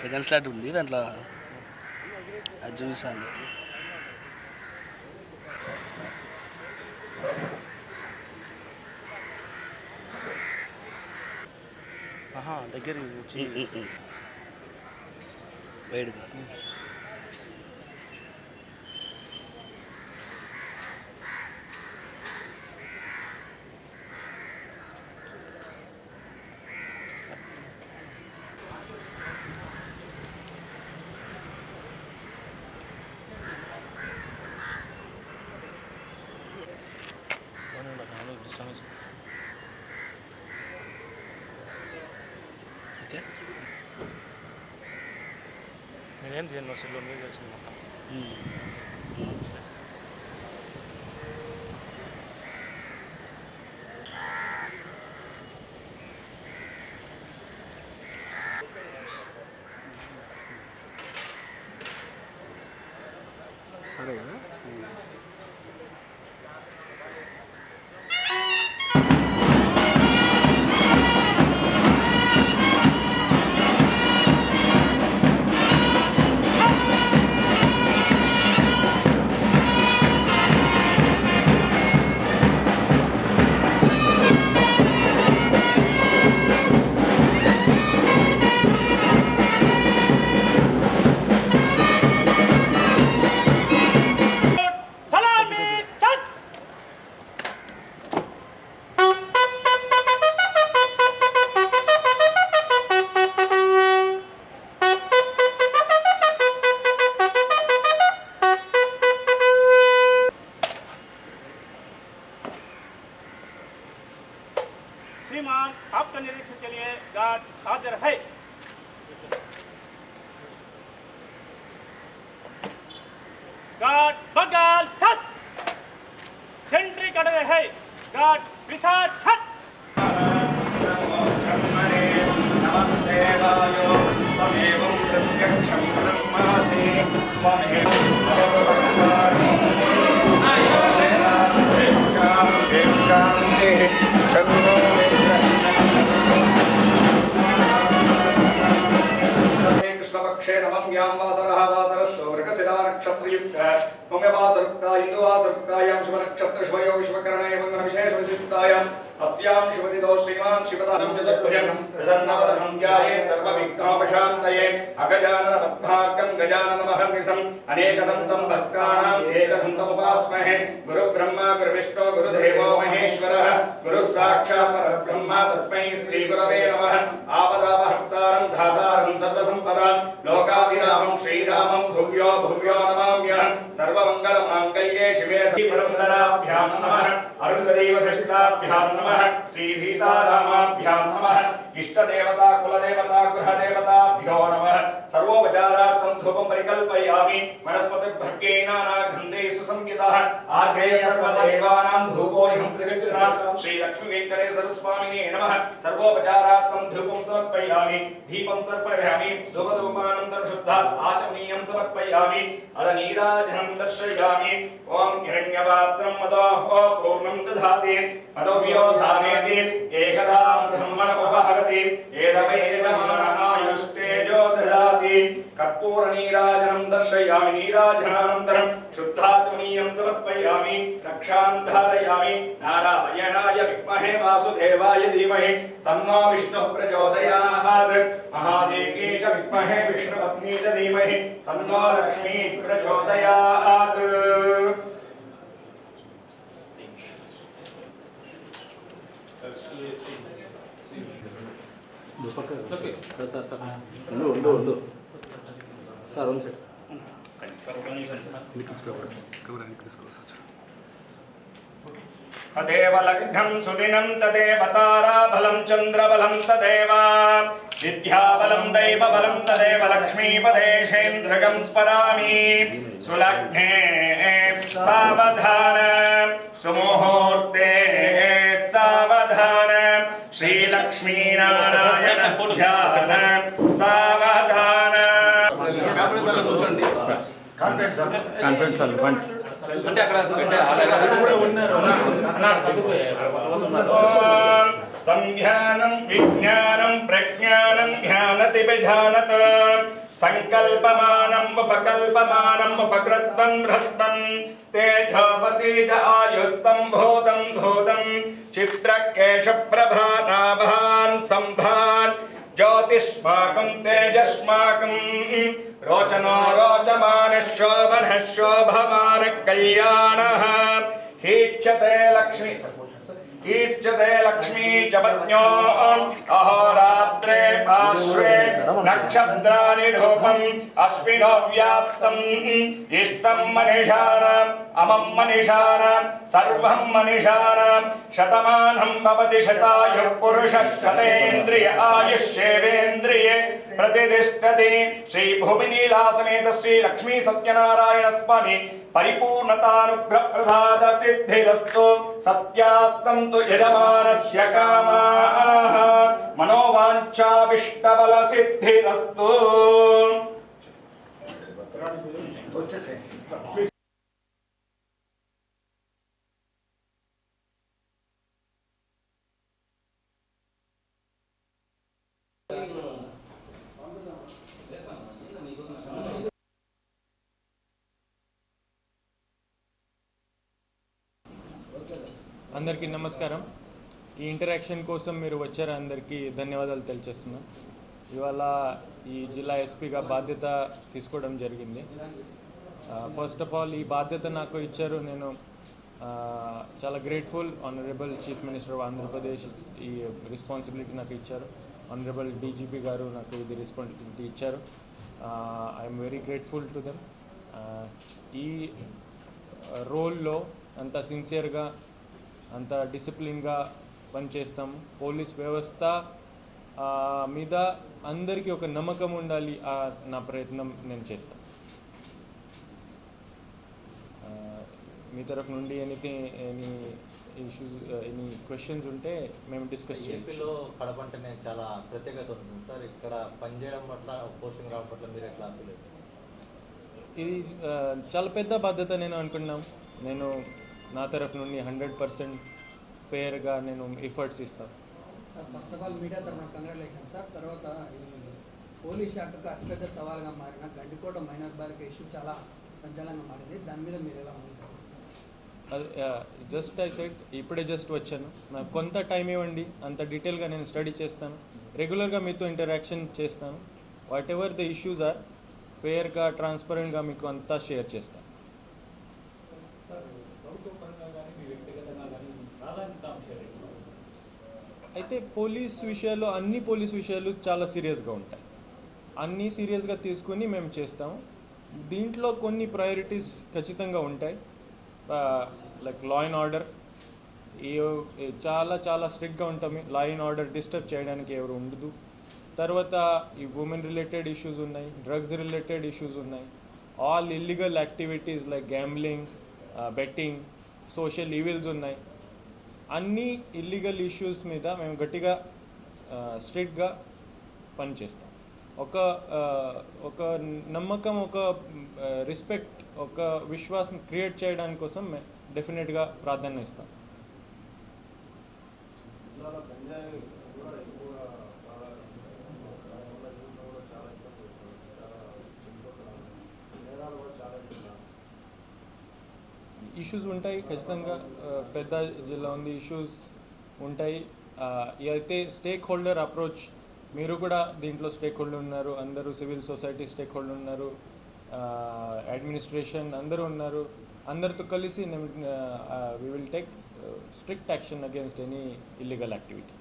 Second slot ఉంది దాంట్లో అది చూపిస్తాను. దగ్గర వచ్చి. వేడిగా. సమస్య ఓకే నేనేం తీయను అసలు మీకు తెలిసింది మొత్తం नक्षत्रयुक्त मम्यवासरुक्ता इन्दुवासरुक्तायां शुभनक्षत्रशुभयोग शुभकर्ण एवं अस्यां शुभदिदो श्रीमान् शिवदानं चतुर्भुजं प्रसन्नवदनं ध्याये सर्वविघ्नोपशान्तये अगजाननपद्मार्कं गजाननमहर्निशम् अनेकदन्तं भक्तानाम् एकदन्तमुपास्महे गुरुब्रह्मा, गुरुविष्णु, गुरुदेवो महेश्वरः, गुरुः साक्षात् परब्रह्म तस्मै श्रीगुरवे नमः। शिवे नमः। अरुन्धदेवशशिताभ्यां नमः। श्रीसीतारामाभ्यां नमः। इष्टदेवता कुलदेवता गृहदेवताभ्यो नमः। सर्वोपचारार्थं धूपं परिकल्पयामि। वनस्पतिभर्गेनानागन्धैः सुसंयुतः। आग्रे सर्वदेवानां धूपोऽहं प्रगच्छामि श्रीलक्ष्मीवेङ्कटेश्वरस्वामिने नमः। सर्वोपचारार्थं धूपं समर्पयामि। दीपं समर्पयामि। धूपधूपानन्दं शुद्ध आचमनीयं సమర్పయామి అద నీరాజనం దర్శయామి. ఓం హిరణ్యపాత్రం మదోహో పూర్ణం దధాతి మదవ్యోసానేతి ఏకదా బ్రహ్మణోపహరతి ఏదమేదమానాయుష్టేజో దదాతి కర్పూర నీరాజనం దర్శయామి నీరాజనానంతరం శుద్ధా आत्मनीयं समर्पयामि रक्षां धारयामि नारायणाय विद्महे वासुदेवाय धीमहि तन्नो विष्णुः प्रचोदयात् महादेवी च विद्महे विष्णुपत्नी च धीमहि तन्नो लक्ष्मी प्रचोदयात् ಒಂದು ಒಂದು ಒಂದು ಸರ್ ಒಂದು ಸೆಟ್ तदेव लग्नं सुदिनं तदेव ताराबलं चन्द्रबलं तदेव विद्याबलं दैवबलं तदेव लक्ष्मीपदेशेन्द्रगं स्मरामि सुलग्ने सावधान सुमुहूर्ते सावधान श्रीलक्ष्मीनारायण ध्यान सावधान కాన్ఫిడెన్స్ సార్ ఇవ్వండి అంటే అక్కడ సంధ్యానం విజ్ఞానం ప్రజ్ఞానం ధ్యానతి విధానత. సంకల్పమానం ఉపకల్పమానం ఉపకృత్వం హృత్వం తేజోపసీజ ఆయుస్తం భూతం భూతం చిత్రకేశ ప్రభానాభాన్ సంభాన్. ज्योतिष्माकं तेजस्माकं। रोचनो रोचमानः शोभनः शोभमानः कल्याणः हीक्षते लक्ष्मी ईष्यते लक्ष्मी च पत्न्यो। నక్షత్రాని రూపం అశ్వినో వ్యాప్తం. ఇష్టం మనిషానాం అమం మనిషానాం సర్వం మనిషానాం శతమానం భవతి శతాయు పురుష శతేంద్రియ ఆయుష్యేవేంద్రియే ప్రతిష్టతి. శ్రీ భూమినీలా సమేత శ్రీ లక్ష్మీ సత్యనారాయణ స్వామి పరిపూర్ణతానుగ్రహ ప్రసాద సిద్ధిరస్తు. సత్యాస్తంతు యజమానస్య కామాః. వాంఛాభిష్టబల సిద్ధిరస్తు అందరికీ నమస్కారం. ఈ ఇంటరాక్షన్ కోసం మీరు వచ్చారు అందరికీ. ధన్యవాదాలు తెలియజేస్తున్నాం ఇవాళ ఈ జిల్లా ఎస్పీగా బాధ్యత తీసుకోవడం జరిగింది. ఫస్ట్ ఆఫ్ ఆల్ ఈ బాధ్యత నాకు ఇచ్చారు. నేను చాలా grateful honourable chief minister of Andhra Pradesh ఈ రెస్పాన్సిబిలిటీ నాకు ఇచ్చారు. ఆనరబుల్ డీజీపీ గారు నాకు ఇది రెస్పాన్సిబిలిటీ ఇచ్చారు. I'm very grateful to them ఈ రోల్లో అంత సిన్సియర్గా అంత డిసిప్లిన్గా పనిచేస్తాం పోలీస్ వ్యవస్థ మీద అందరికీ ఒక నమ్మకం ఉండాలి ఆ నా ప్రయత్నం నేను చేస్తాను మీ తరఫు నుండి anything any issues any questions ఉంటే మేము డిస్కస్ చేయాలి. ఏపీలో కడప అంటేనే చాలా ప్రత్యేకత ఉంటుంది. సార్ ఇక్కడ పనిచేయడం పట్ల పోస్టింగ్ రావడం పట్ల మీరు ఎట్లా ఇది చాలా పెద్ద బాధ్యత నేను అనుకున్నాం నేను నా తరఫు నుండి హండ్రెడ్ పర్సెంట్ ఫేర్గా నేను ఎఫర్ట్స్ ఇస్తాను. ఫస్ట్ ఆఫ్ ఆల్ మీడియా తరఫున కంగ్రాచులేషన్ సార్. తర్వాత పోలీస్ శాఖకు అతిపెద్ద సవాల్గా మారిన గండికోట మైనస్ బాలిక ఇష్యూ చాలా సంచలనంగా మారింది. దాని మీద మీరు ఎలా ఉంటారు జస్ట్ ఐ సెట్ ఇప్పుడే జస్ట్ వచ్చాను. నాకు కొంత టైం ఇవ్వండి అంత డీటెయిల్గా నేను స్టడీ చేస్తాను. రెగ్యులర్గా మీతో ఇంటరాక్షన్ చేస్తాను. Whatever the issues are ఫేర్గా ట్రాన్స్పరెంట్గా మీకు అంతా షేర్ చేస్తాను. అయితే పోలీస్ విషయాలు అన్ని పోలీస్ విషయాలు చాలా సీరియస్గా ఉంటాయి. అన్నీ సీరియస్గా తీసుకుని మేము చేస్తాము దీంట్లో కొన్ని ప్రయారిటీస్ ఖచ్చితంగా ఉంటాయి. లైక్ లా అండ్ ఆర్డర్ చాలా చాలా స్ట్రిక్ట్గా ఉంటాం. లా అండ్ ఆర్డర్ డిస్టర్బ్ చేయడానికి ఎవరు ఉండదు. తర్వాత ఈ ఉమెన్ రిలేటెడ్ ఇష్యూస్ ఉన్నాయి డ్రగ్స్ రిలేటెడ్ ఇష్యూస్ ఉన్నాయి. All illegal activities like gambling betting social evils ఉన్నాయి. అన్ని ఇల్లీగల్ ఇష్యూస్ మీద మేము గట్టిగా స్ట్రిక్ట్గా పనిచేస్తాం. ఒక ఒక నమ్మకం ఒక రెస్పెక్ట్ ఒక విశ్వాసం క్రియేట్ చేయడానికి కోసం డెఫినెట్గా ప్రాధాన్యం ఇస్తాం. ఇష్యూస్ ఉంటాయి ఖచ్చితంగా పెద్ద జిల్లా ఉంది ఇష్యూస్ ఉంటాయి. అయితే స్టేక్ హోల్డర్ అప్రోచ్ మీరు కూడా దీంట్లో స్టేక్ హోల్డర్ ఉన్నారు అందరూ సివిల్ సొసైటీ స్టేక్ హోల్డర్ ఉన్నారు అడ్మినిస్ట్రేషన్ అందరూ ఉన్నారు. అందరితో కలిసి we will take strict action against any illegal activity